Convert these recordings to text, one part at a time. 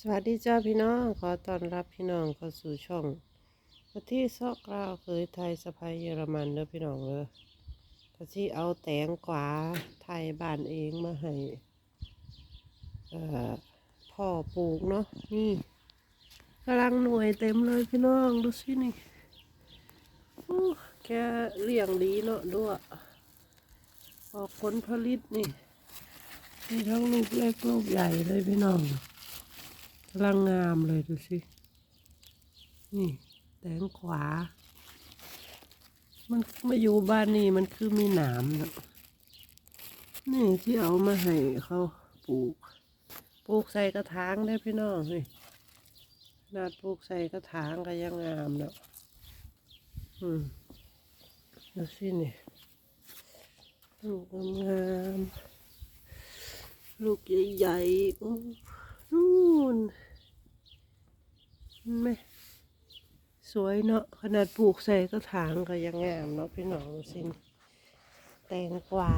สวัสดีจ้าพี่น้อง ขอต้อนรับพี่น้องเข้าสู่ช่องกะที่ซอกกราวเคยไทยสะพายเยอรมันเด้อพี่น้องเลยกะที่เอาแตงกวาไทยบ้านเองมาให้พ่อปลูกเนาะนี่กำลังหน่วยเต็มเลยพี่น้องดูสินี่อู้แกเลี้ยงดีเนาะด้วยออกผลผลิตนี่มีทั้งลูกเล็กลูกใหญ่เลยพี่น้อง ลังงามเลยดูสิ นี่ แตงขวา มันมาอยู่บ้านนี่มันคือมีหนามนะนี่ที่เอามาให้เขาปลูก ปลูกใส่กระถางได้พี่น้องนี่ขนาดปลูกใส่กระถางก็ยังงามเนาะอืมดูสินี่ลูกงามลูกใหญ่ๆอู้นู่น ไหมสวยเนาะขนาดปลูกใส่กระถางก็ยังงามเนาะพี่น้องสินแตงกวา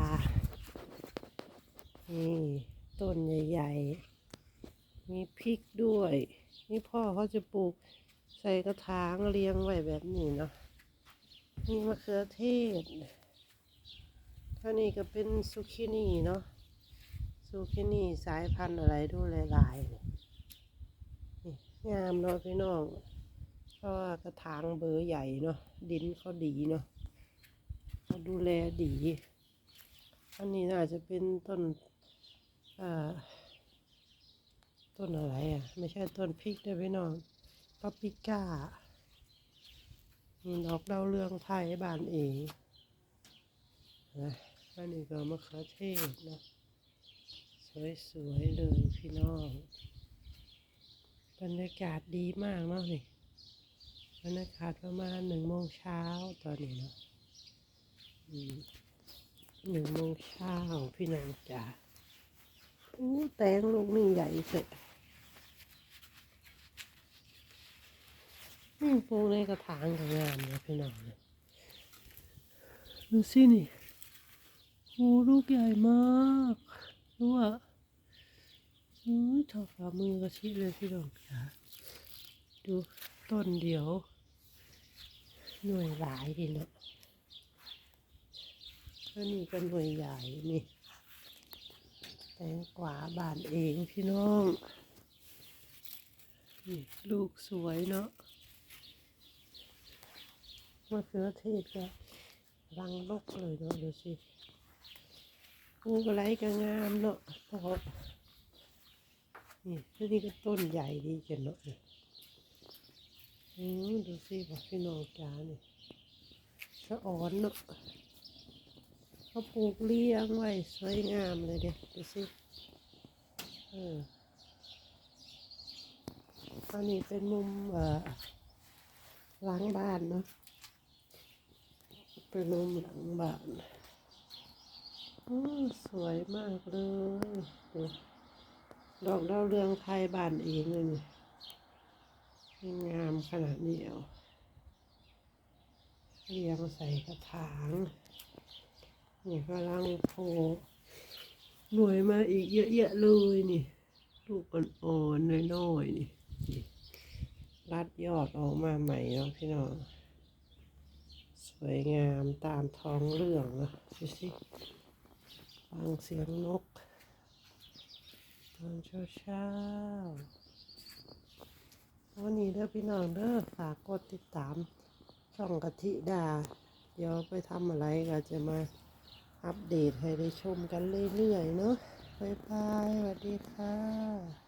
นี่ต้นใหญ่ ๆ มีพริกด้วย นี่พ่อเขาจะปลูกใส่กระถางเรียงไว้แบบนี้เนาะนี่มะเขือเทศท่านี้ก็เป็นซุกินี่เนาะซุกินี่สายพันธุ์อะไรดูหลายๆเนี่ย งามเนาะพี่น้องเพราะว่ากระถางเบอร์ใหญ่เนาะดินเขาดีเนาะเขาดูแลดีอันนี้น่าจะเป็นต้นอ่าต้นอะไรอะ ไม่ใช่ต้นพริกด้วยพี่น้องปาปิก้ามีดอกดาวเรืองไทยบ้านเองนะอันนี้ก็มะเขือเทศเนาะสวยๆเลยพี่น้อง บรรยากาศดีมากเนาะนี่บรรยากาศประมาณหนึ่งโมงเช้าตอนนี้เนาะหนึ่งโมงเช้าพี่น้องจ๋าอู้แตงลูกนี่ใหญ่สร็จอืมปลูกในกระถางก็งามนะพี่น้องดูสินี่โอ้ลูกใหญ่มากรู้ว่า อุ้ยถอฝ่ามือกระชิเลยพี่ดอกจ๋าดูต้นเดียว หน่วยหลายดีเนาะก็นี่ก็หน่วยใหญ่นี่ แตงกวาบานเองพี่น้อง นี่ลูกสวยเนาะมะเขือเทศก็รังลกเลยเนาะดูสิปูกระไรก็งามเนาะพอ นี่แล้วนี่ก็ต้นใหญ่ดีจังเนาะนี่อืมดูสิบอกพี่น้องจ๋านี่สะอ่อนเนาะเขาปลูกเลี้ยงไว้สวยงามเลยเด็ดูสิเอออันนี้เป็นมุมเอ่อหลังบ้านเนาะเป็นมุมหลังบ้าน อือสวยมากเลยดู ดอกดาวเรืองไทยบานเองเลยนี่ยังงามขนาดนี้เอาเรียงใส่กระถาง นี่กำลังโผล่หน่วยมาอีกเยอะแยะเลยนี่ ลูกอ่อนๆน้อยๆนี่นี่รัดยอดออกมาใหม่เนาะพี่น้อง สวยงามตามท้องเรื่องเนาะดูสิฟังเสียงนก ตอนเช้าเช้าวันนี้เด้อพี่น้องเด้อฝากกดติดตาม ช่องกะทิดา เดี๋ยวไปทำอะไรก็จะมาอัปเดตให้ได้ชมกันเรื่อยๆเนาะบ๊ายบายสวัสดีค่ะ